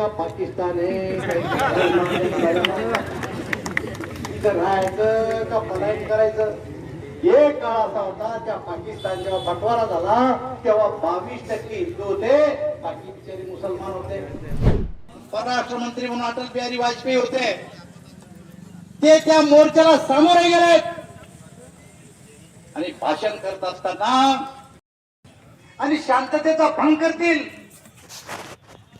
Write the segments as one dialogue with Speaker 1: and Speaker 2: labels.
Speaker 1: का पाकिस्तान? आहे इथं राहायचं का पलायन करायचं? एक काळ असा होता त्या पाकिस्तान जेव्हा बटवारा झाला तेव्हा बावीस टक्के हिंदू होते बाकी मुसलमान होते. परराष्ट्र मंत्री म्हणून अटल बिहारी वाजपेयी होते. ते त्या मोर्चाला सामोरे गेलेत. आणि भाषण करत असताना आणि शांततेचा भंग करतील.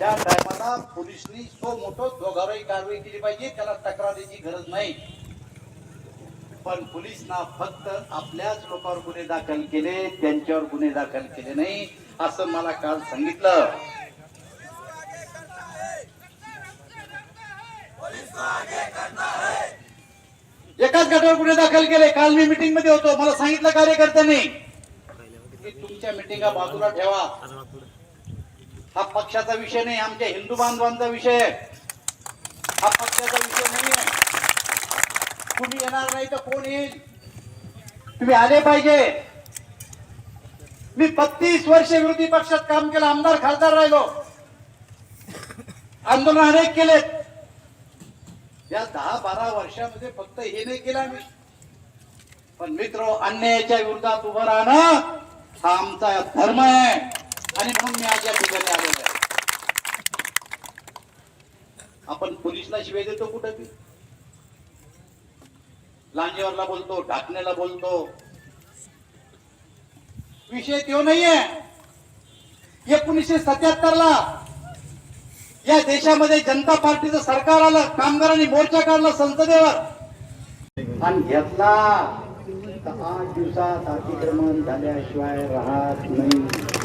Speaker 1: त्या टायमाला पोलिसनी सो मोठो दोघांवरही कारवाई केली पाहिजे त्याला तक्रारीची गरज नाही. पण पोलिसना फक्त आपल्याच लोकांवर गुन्हे दाखल केले त्यांच्यावर गुन्हे दाखल केले नाही असं मला काल सांगितलं. एकाच गटावर गुन्हे दाखल केले. काल मी मिटिंगमध्ये होतो. मला सांगितलं कार्यकर्त्यांनी तुमच्या मिटिंगा बाजूला ठेवा. हा पक्षाचा विषय नाही आमच्या हिंदू बांधवांचा विषय आहे. हा पक्षाचा विषय नाही आहे तुम्ही येणार नाही तर कोण येईल? तुम्ही आले पाहिजे. मी बत्तीस वर्ष विरोधी पक्षात काम केलं आमदार खासदार राहिलो. आंदोलन अनेक केलेत. या दहा बारा वर्षामध्ये फक्त हे नाही केलं आम्ही. पण मित्र अन्यायाच्या विरोधात उभं राहणं हा आमचा धर्म आहे. आणि म्हणून मी आज या ठिकाणी आलेलो आहे. आपण पोलिसला शिवाय देतो कुठं बी लांजेवरला बोलतो ढाकण्याला बोलतो. विषय तो नाहीये. एकोणीसशे सत्याहत्तर ला या देशामध्ये जनता पार्टीचं सरकार आलं कामगारांनी मोर्चा काढला संसदेवर. आणि घेतला आठ दिवसात अतिक्रमण झाल्याशिवाय राहत नाही.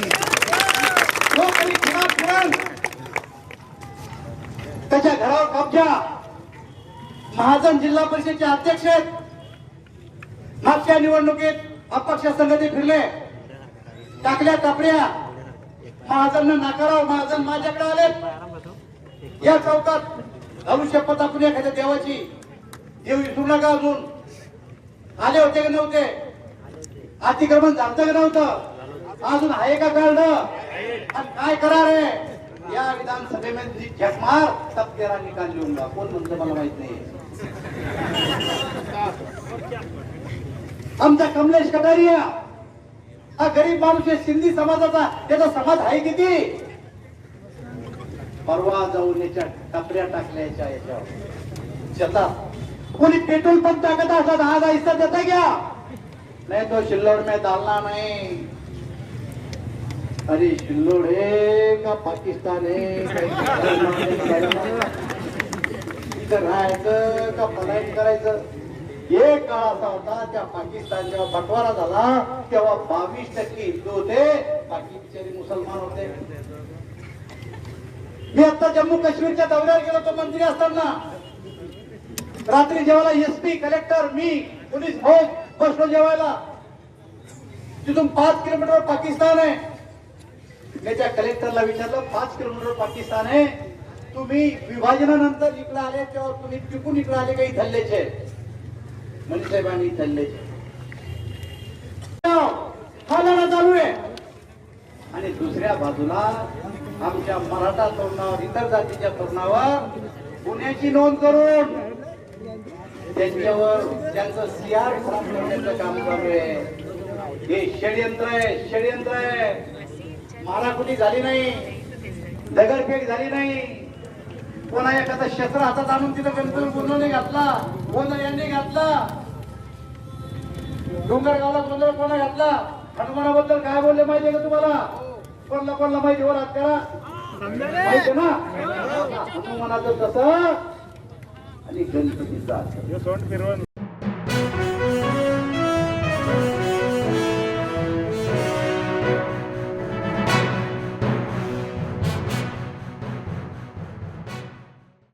Speaker 1: त्याच्या घरावर कब्जा महाजन जिल्हा परिषदचे अध्यक्ष आहेत. मागच्या निवडणुकीत अपक्ष संगती फिरले. टाकल्या टापड्या महाजन नाकाराव महाजन माझ्याकडे आले या चौकात घालू आपण एखाद्या देवाची देव विसरू नका अजून. आले होते की नव्हते? अतिक्रमण झालं का नव्हतं? अजून आहे का कार्ड आणि काय करार आहे या विधानसभेमध्ये जी जगमार तब तेरा निकाल लिहूंगा कोण म्हणतं मला माहीत नाही. आमचा कमलेश कटारिया हा गरीब माणूस सिंधी समाजाचा त्याचा समाज आहे किती? परवा जाऊन याच्या टपऱ्या टाकल्याच्या याच्यावर. शेतात. कोणी पेट्रोल पंप टाकत असतात दहा दहा हिस्सा देता घ्या नाही तो शिल्लोड में डालना नाही. अरे शिल्लोड है का पाकिस्तान? है इथं राहायचं का पलायन करायचं? एक काळ असा होता त्या पाकिस्तान जेव्हा बटवारा झाला तेव्हा बावीस टक्के हिंदू होते बाकी बिचारी मुसलमान होते. मी आता जम्मू काश्मीरच्या दौऱ्यावर गेलो तो मंत्री असताना. रात्री जेवायला एसपी कलेक्टर मी पोलीस फौज बसलो जेवायला. तिथून पाच किलोमीटर पाकिस्तान आहे. त्याच्या कलेक्टरला विचारलं पाच किलोमीटर पाकिस्तान आहे. तुम्ही विभाजनानंतर इकडे आले तेव्हा तुम्ही टिकून इकडे आले काही धल्लेचे म्हणजे साहेबांनी धल्लेचे हा लढा चालू आहे. आणि दुसऱ्या बाजूला आमच्या मराठा तरुणावर इतर जातीच्या तरुणावर गुन्ह्याची नोंद करून त्यांच्यावर त्यांचं सीआर खराब करण्याचं काम चालू आहे. हे षडयंत्र आहे षडयंत्र आहे. माराकुटी झाली नाही. दगडफेक झाली नाही. कोणा एखादा शस्त्र हातात आणून तिथं गणपती गोंधळ घातला गोंधळ यांनी घातला. डोंगरगावला गोंधळ कोणा घातला? हनुमानाबद्दल काय बोलले माहितीये का तुम्हाला? कोणला कोणला माहिती वर हात करा. माहिती ना? हनुमानाचं तसं आणि गणपतीचं.